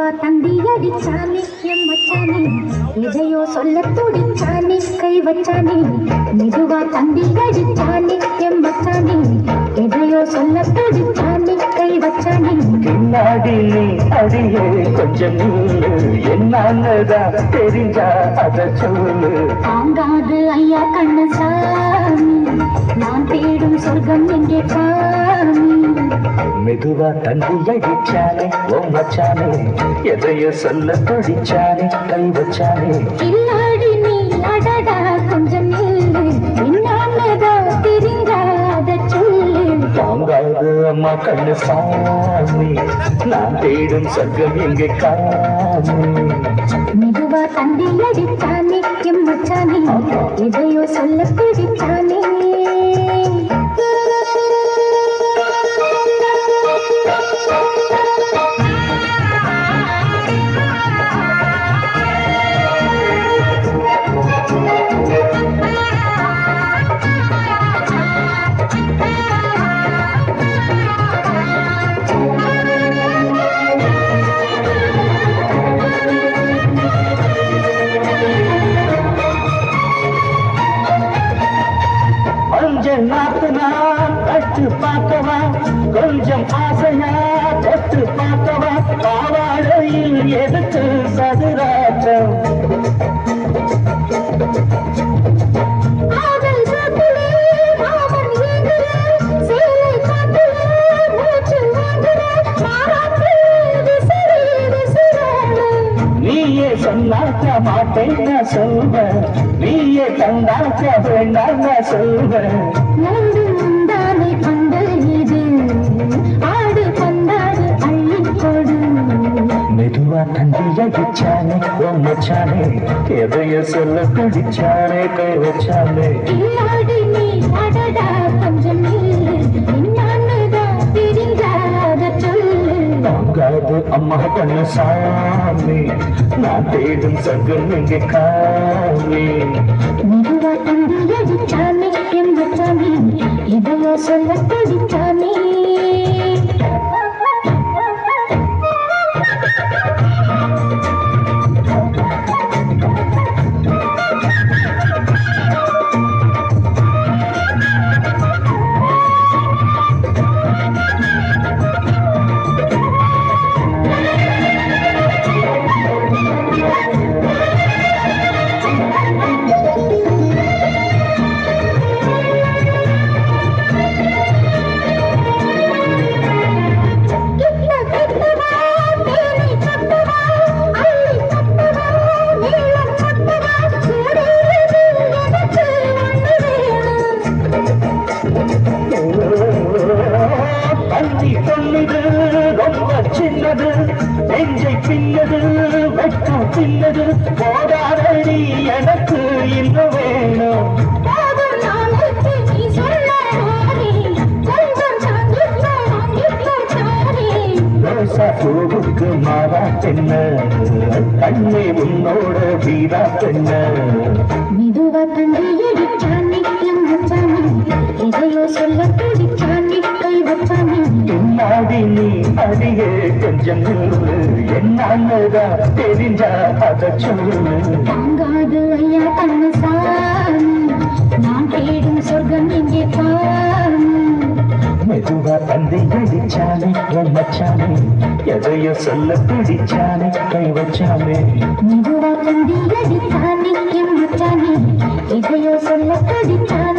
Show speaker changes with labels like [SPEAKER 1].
[SPEAKER 1] அவ தந்தி அடிச்சானே என் மச்சானே எதையோ சொல்ல துடிச்சானே கை வச்சானே. மெதுவா தந்தி அடிச்சானே என் மச்சானே எதையோ சொல்ல துடிச்சானே கை வச்சானே.
[SPEAKER 2] பின்னாடி நீ அடியே கொஞ்சம் என்னன்னதான் தெரிஞ்சா அத சொல்லு.
[SPEAKER 1] தாங்காது ஐயா கண்ணு சாமி நான் தேடும் சொர்க்கம் எங்கே பா
[SPEAKER 2] மெதுவா தந்தி அடிச்சானே ஓ மச்சானே எதையோ சொல்ல துடிச்சானே கை வச்சானே
[SPEAKER 1] கில்லாடி நீ அடடா கொஞ்சம்
[SPEAKER 2] தாங்காது அம்மா கண்ணு சாமி நான் தேடும் சொர்க்கம் எங்கே காமி
[SPEAKER 1] மெதுவா தந்தி அடிச்சானே எம் மச்சானே எதையோ சொல்ல பிடிச்சானே
[SPEAKER 2] கொஞ்சம் கட்டு பார்க்கவா கொஞ்சம் ஆசையா? தொட்டு பார்க்கவா பாவாடையில் எதுக்கு சதுராட்டம் சொன்னாக்க மாட்டேன் சொல்வ நீயே தந்தாக்க வேண்டாம் சொல்வ சொல்வேன்
[SPEAKER 1] நண்டு முந்தானை இது ஆடு பந்தாடு அள்ளிக் கொடு
[SPEAKER 2] மெதுவா தந்தி அடிச்சானே மச்சானே எதைய சொல்ல பிடிச்சானே கை வச்சானே.
[SPEAKER 1] நீ
[SPEAKER 2] தாங்காது அம்மா கண்ணு சாமி நான் தேடும் சங்கம் எங்கே காமி
[SPEAKER 1] மெதுவா தந்தி அடிச்சானே எம்
[SPEAKER 2] சின்னது நெஞ்சை பின்னது வெட்கம் பின்னது. போதாதடி எனக்கு இன்னும் வேணும்.
[SPEAKER 1] சொல்ல மாறி
[SPEAKER 2] பெண்ண கண்ணே உன்னோட வீரா பெண்ண
[SPEAKER 1] மெதுவா தந்தி அடிச்சானே
[SPEAKER 2] கொஞ்சம் என்னதான் தெரிஞ்சா அத சொல்லு
[SPEAKER 1] தாங்காது ஐயா கண்ணு சாமி நான் தேடும் சொர்க்கம் காமி
[SPEAKER 2] மெதுவா தந்தை அடிச்சானே உன் மச்சானே எதையோ சொல்ல பிடிச்சானே கை வச்சானே
[SPEAKER 1] மெதுவா தந்தி அடிச்சானே மச்சானே எதையோ சொல்ல பிடிச்சானே.